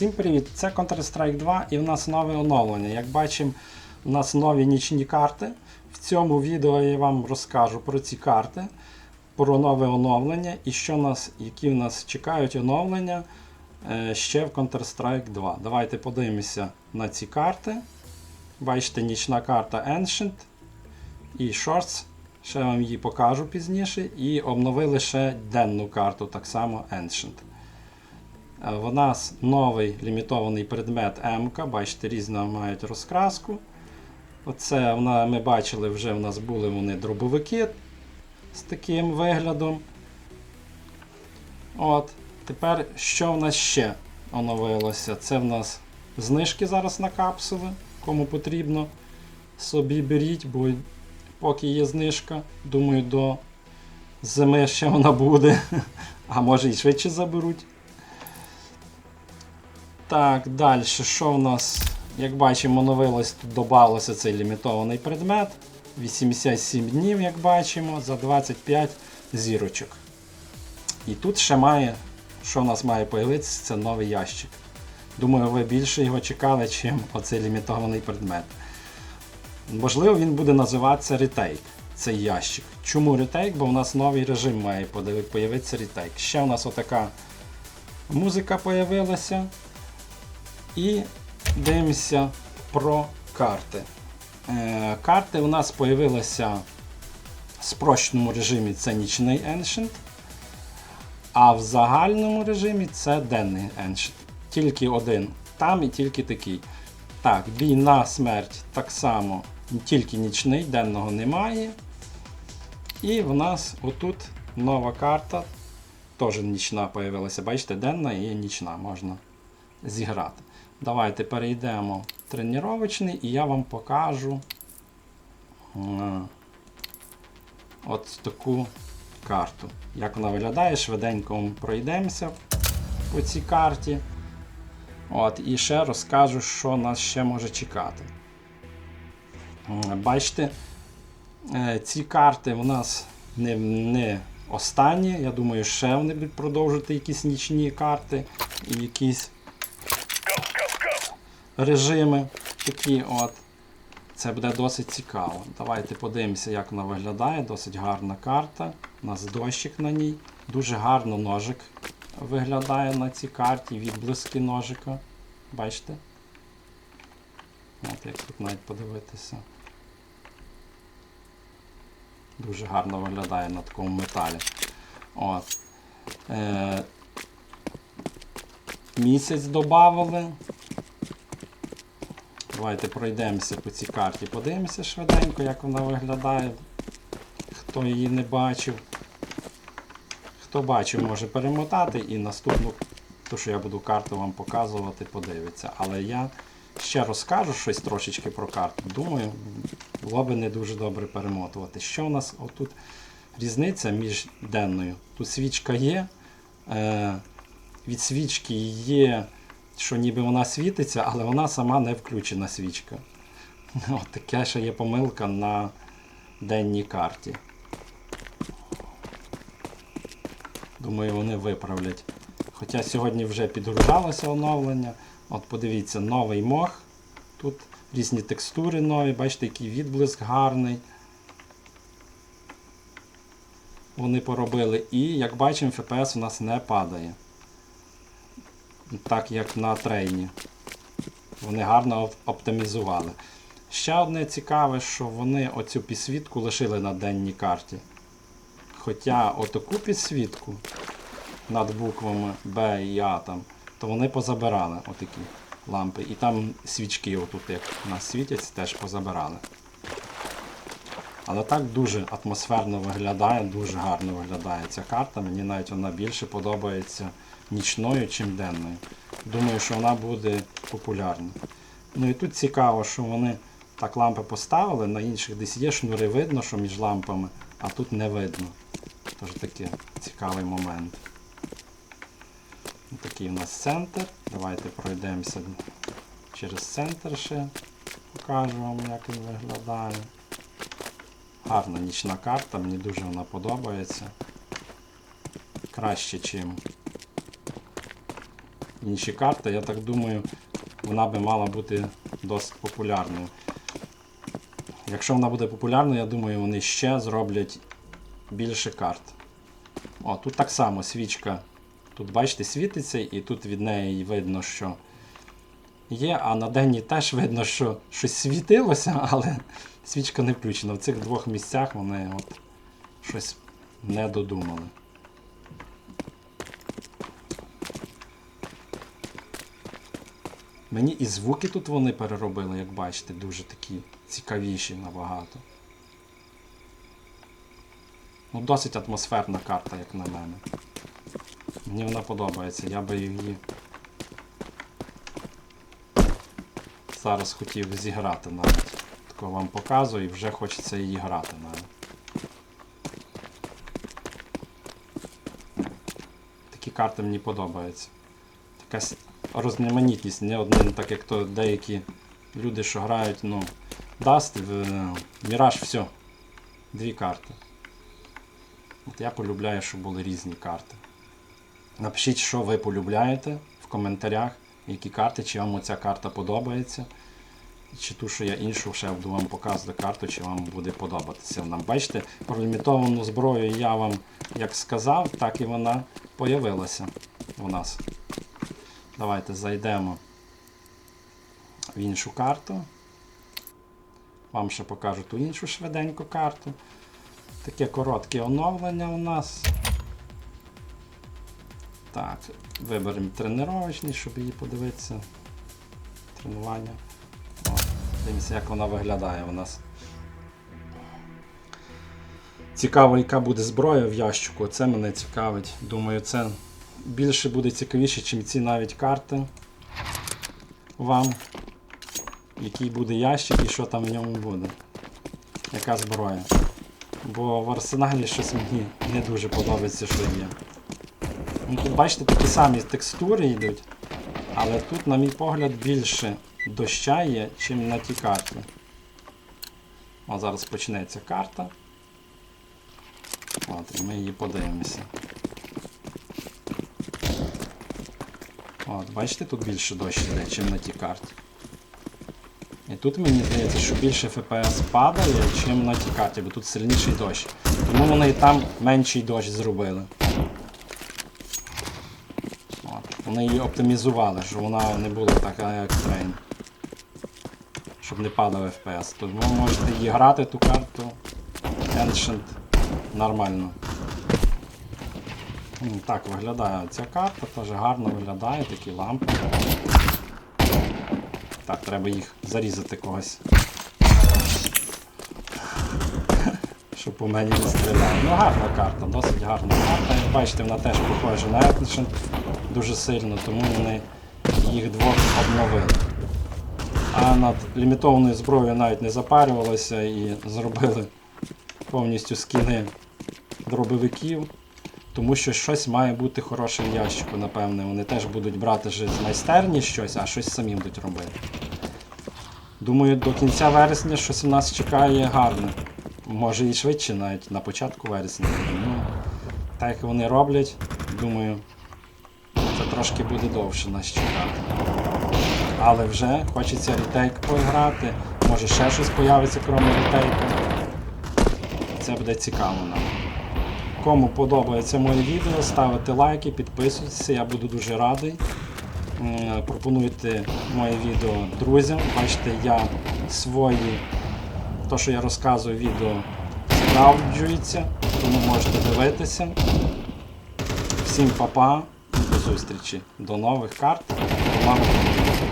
Всім привіт! Це Counter-Strike 2 і в нас нове оновлення. Як бачимо, у нас нові нічні карти. В цьому відео я вам розкажу про ці карти, про нове оновлення і що нас, які в нас чекають оновлення е, ще в Counter-Strike 2. Давайте подивимося на ці карти. Бачите, нічна карта Ancient і Shorts. Ще вам її покажу пізніше. І обновили ще денну карту, так само Ancient. Е, В нас новий лімітований предмет М, бачите, різно мають розкраску. Оце вона, ми бачили, вже в нас були вони дробовики з таким виглядом. От. Тепер що в нас ще оновилося? Це в нас знижки зараз на капсули. Кому потрібно, собі беріть, бо поки є знижка, думаю, до зими ще вона буде, а може і швидше заберуть. Так, далі, що в нас, як бачимо, оновилось, тут додався цей лімітований предмет. 87 днів, як бачимо, за 25 зірочок. І тут ще має, що в нас має появитися, це новий ящик. Думаю, ви більше його чекали, чим оцей лімітований предмет. Можливо, він буде називатися ретейк, цей ящик. Чому ретейк? Бо в нас новий режим має появитися ретейк. Ще в нас отака музика появилася. І дивимося про карти. Е, карти у нас з'явилися в спрощеному режимі це нічний Ancient, а в загальному режимі це денний Ancient. Тільки один там і тільки такий. Так, бій на смерть так само, тільки нічний, денного немає. І в нас отут нова карта, теж нічна з'явилася. Бачите, денна і нічна можна зіграти. Давайте перейдемо в тренувачний і я вам покажу е, от таку карту. Як вона виглядає, швиденько пройдемося по цій карті. От, І ще розкажу, що нас ще може чекати. Е, Бачите, е, ці карти у нас не, не останні. Я думаю, ще вони будуть продовжувати якісь нічні карти і якісь режими такі от. Це буде досить цікаво. Давайте подивимося, як вона виглядає. Досить гарна карта. У нас дощик на ній. Дуже гарно ножик виглядає на цій карті, відблиски ножика. Бачите? От як тут навіть подивитися. Дуже гарно виглядає на такому металі. От. Е, місяць додавали. Давайте пройдемося по цій карті. Подивимося швиденько, як вона виглядає. Хто її не бачив. Хто бачив, може перемотати і наступну, ту, що я буду карту вам показувати, подивиться. Але я ще розкажу щось трошечки про карту. Думаю, було би не дуже добре перемотувати. Що у нас отут різниця між денною? Тут свічка є. Е, від свічки є що ніби вона світиться, але вона сама не включена свічка. От таке ще є помилка на денній карті. Думаю, вони виправлять. Хоча сьогодні вже підгружалося оновлення. От подивіться, новий мох. Тут різні текстури нові, бачите, який відблиск гарний. Вони поробили. І, як бачимо, FPS у нас не падає так як на трейні. Вони гарно оптимізували. Ще одне цікаве, що вони оцю підсвітку лишили на денній карті. Хоча отаку підсвітку над буквами Б і А там, то вони позабирали отакі лампи. І там свічки, отут, як у нас світять, теж позабирали. Але так дуже атмосферно виглядає, дуже гарно виглядає ця карта. Мені навіть вона більше подобається нічною, чим денною. Думаю, що вона буде популярна. Ну і тут цікаво, що вони так лампи поставили, на інших десь є шнури видно, що між лампами, а тут не видно. Тож такий цікавий момент. Такий у нас центр. Давайте пройдемося через центр ще. Покажу вам, як він виглядає. Гарна нічна карта, мені дуже вона подобається. Краще, чим інші карти. Я так думаю, вона би мала бути досить популярною. Якщо вона буде популярною, я думаю, вони ще зроблять більше карт. О, тут так само свічка. Тут, бачите, світиться, і тут від неї видно, що є, а на денній теж видно, що щось світилося, але свічка не включена. В цих двох місцях вони от щось не додумали. Мені і звуки тут вони переробили, як бачите, дуже такі цікавіші набагато. Ну, досить атмосферна карта, як на мене. Мені вона подобається, я би її зараз хотів зіграти навіть. Тако вам показую і вже хочеться її грати навіть. Такі карти мені подобаються. Якась розноманітність, не один, так як то деякі люди, що грають, ну, Даст, Міраж, все. Дві карти. От я полюбляю, щоб були різні карти. Напишіть, що ви полюбляєте в коментарях, які карти, чи вам оця карта подобається. Чи ту, що я іншу ще буду вам показувати карту, чи вам буде подобатися вона. Бачите, про лімітовану зброю я вам як сказав, так і вона появилася у нас. Давайте зайдемо в іншу карту. Вам ще покажу ту іншу швиденьку карту. Таке коротке оновлення у нас. Так, виберемо тренувачний, щоб її подивитися. Тренування. О, дивимося, як вона виглядає у нас. Цікаво, яка буде зброя в ящику. Це мене цікавить. Думаю, це більше буде цікавіше, ніж ці навіть карти вам. Який буде ящик і що там в ньому буде. Яка зброя. Бо в арсеналі щось мені не дуже подобається, що є. Тут бачите, такі самі текстури йдуть, але тут, на мій погляд, більше доща є, ніж на тій карті. О, зараз почнеться карта. От, і ми її подивимося. От, бачите, тут більше дощ йде, ніж на тій карті. І тут мені здається, що більше FPS падає, ніж на тій карті, бо тут сильніший дощ. Тому вони і там менший дощ зробили. От. Вони її оптимізували, щоб вона не була така як трейн. Щоб не падав FPS. Тому можете її грати ту карту Ancient нормально. Так виглядає ця карта, теж гарно виглядає, такі лампи. Так, треба їх зарізати когось. Щоб по мені не стріляли. Ну гарна карта, досить гарна карта. Як бачите, вона теж похожа на Ancient дуже сильно, тому вони їх двох обновили. А над лімітованою зброєю навіть не запарювалися і зробили повністю скіни дробовиків. Тому що щось має бути хороше в ящику, напевне. Вони теж будуть брати же з майстерні щось, а щось самі будуть робити. Думаю, до кінця вересня щось у нас чекає гарне. Може і швидше навіть на початку вересня. Ну, так як вони роблять, думаю, трошки буде довше нас чекати. Але вже хочеться рітейк поіграти. Може ще щось появиться, крім рітейку. Це буде цікаво нам. Кому подобається моє відео, ставите лайки, підписуйтесь, я буду дуже радий. Пропонуйте моє відео друзям. Бачите, я свої, то, що я розказую, відео справджується, тому можете дивитися. Всім па-па, до зустрічі, до нових карт, до нових.